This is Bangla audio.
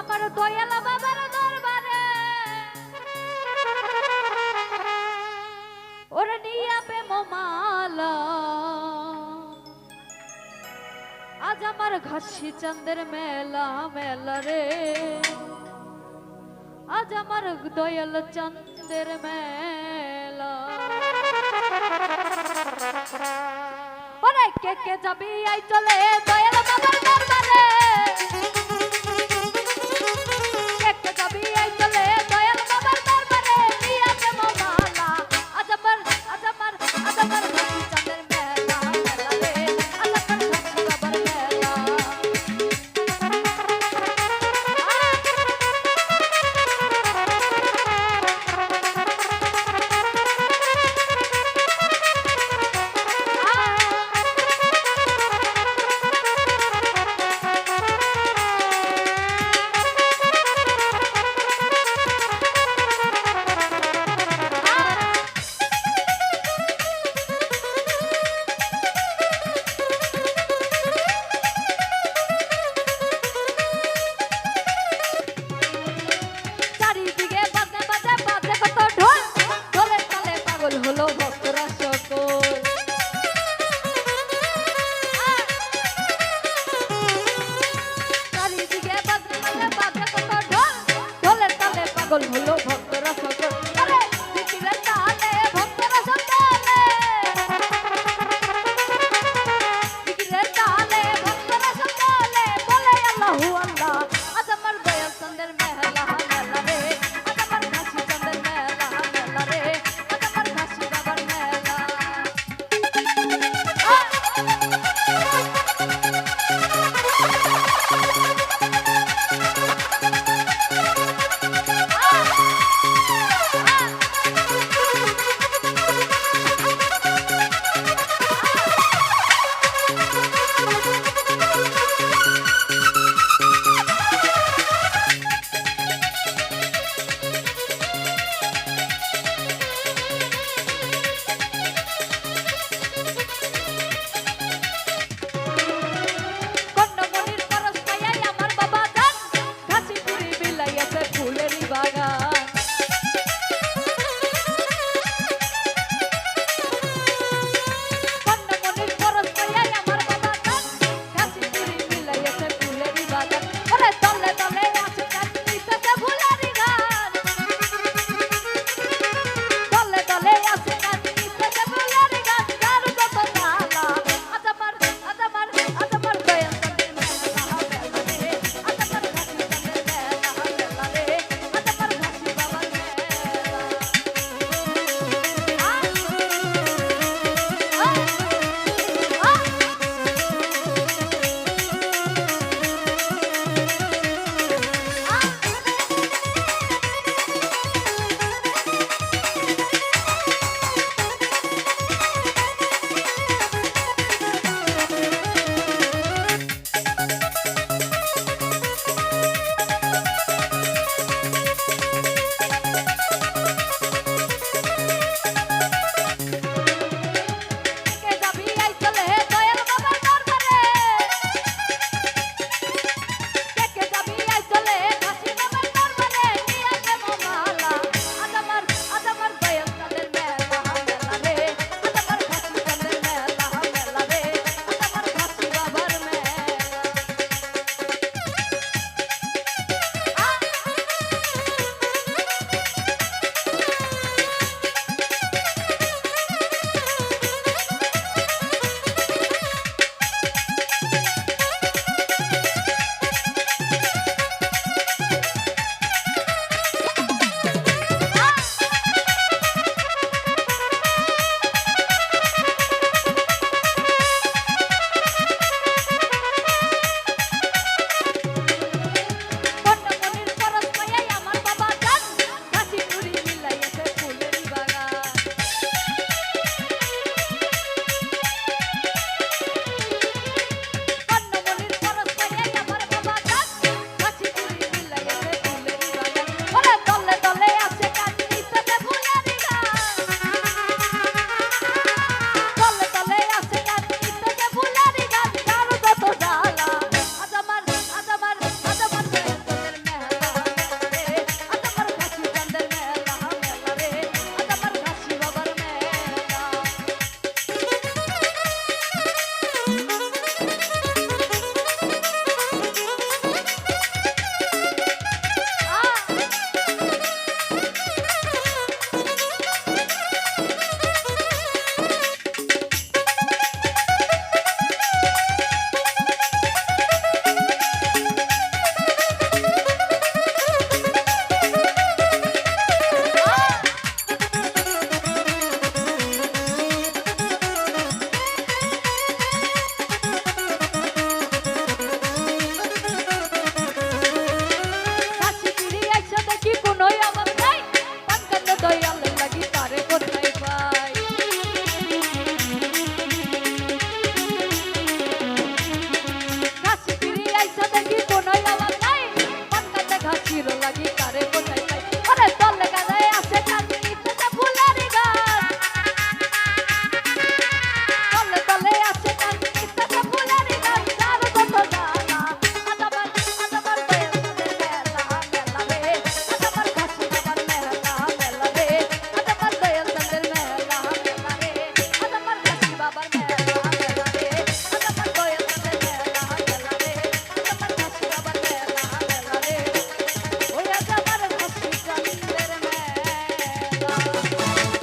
আমার দয়াল, বাবার দরবারে। ওরে নিয়া প্রেমমালা আজ আমার ঘাসি চন্দের মেলা মেলা রে। আজ আমার দয়াল চন্দের মেলা। ওরে কে কে যাবি আই চলে দয়াল বাবার দরবারে। এই চলে